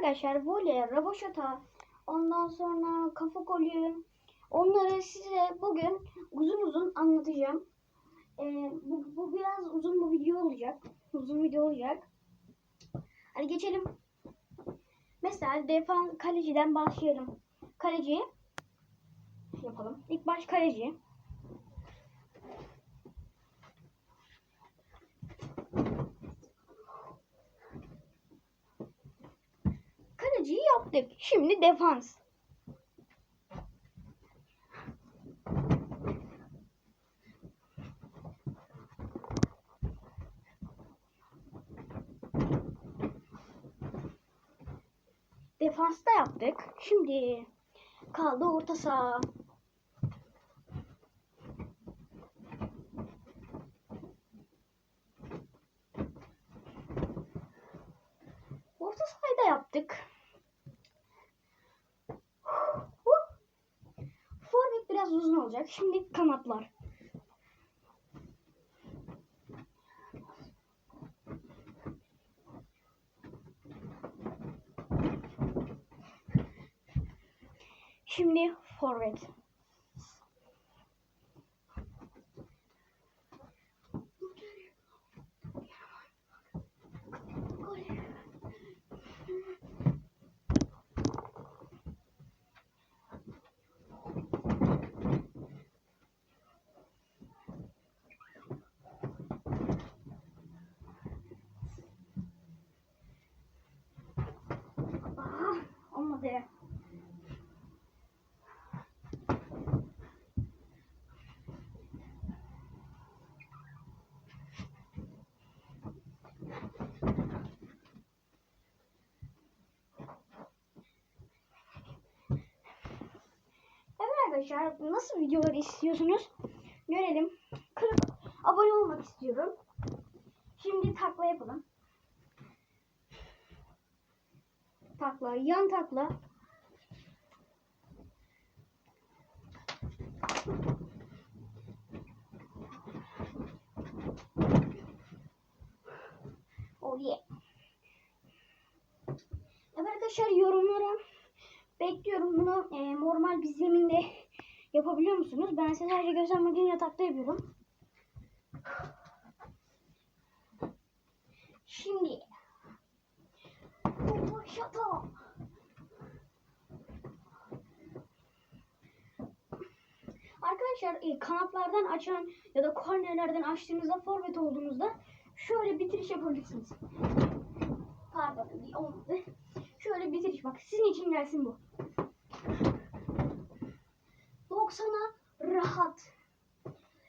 arkadaşlar voley, rövaşata, ondan sonra kafa golü. Onları size bugün uzun uzun anlatacağım. Ee, bu, bu biraz uzun bir video olacak. Uzun video olacak. Hadi geçelim. Mesela defan kaleciden başlayalım. Kaleci yapalım. İlk baş kaleci. Yaptık. Şimdi defans. Defansta yaptık. Şimdi kaldı orta saha. Orta sahayı da yaptık. Forvet biraz uzun olacak. Şimdi kanatlar. Şimdi forvet. Evet arkadaşlar nasıl videolar istiyorsunuz? Görelim. 40 abone olmak istiyorum. Şimdi takla yapalım. Takla, yan takla. Oh yeah. Evet arkadaşlar yorumlara bekliyorum bunu e, normal bir zeminde yapabiliyor musunuz? Ben size sadece göstermek için yatakta yapıyorum. Şimdi Şata. Arkadaşlar e, kanatlardan açan ya da kornerlerden açtığınızda forvet olduğunuzda şöyle bitiriş yapabilirsiniz. Pardon olmadı. Şöyle bitiriş bak sizin için gelsin bu. 90'a rahat.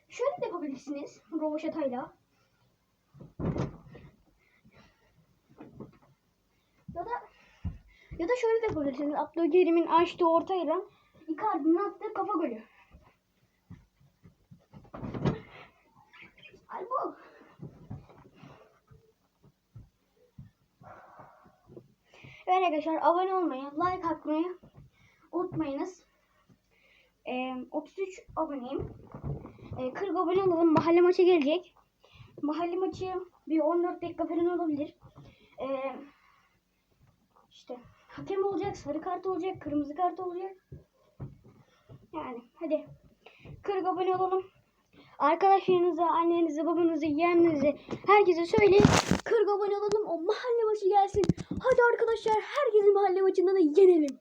Şöyle de yapabilirsiniz rovaşatayla. Ya da ya da şöyle de yapabilirsiniz. Abdülkerim'in açtığı ortayla Icardi'nin attığı kafa golü. Al bu. Evet arkadaşlar abone olmayı, like atmayı unutmayınız. Ee, 33 aboneyim. Ee, 40 abone olalım. Mahalle maçı gelecek. Mahalle maçı bir 14 dakika falan olabilir. Ee, işte hakem olacak, sarı kart olacak, kırmızı kart olacak. Yani hadi 40 abone olalım. Arkadaşlarınıza, annenize, babanıza, yeğeninize, herkese söyleyin. 40 abone olalım. O mahalle maçı gelsin. Hadi arkadaşlar herkesi mahalle maçında da yenelim.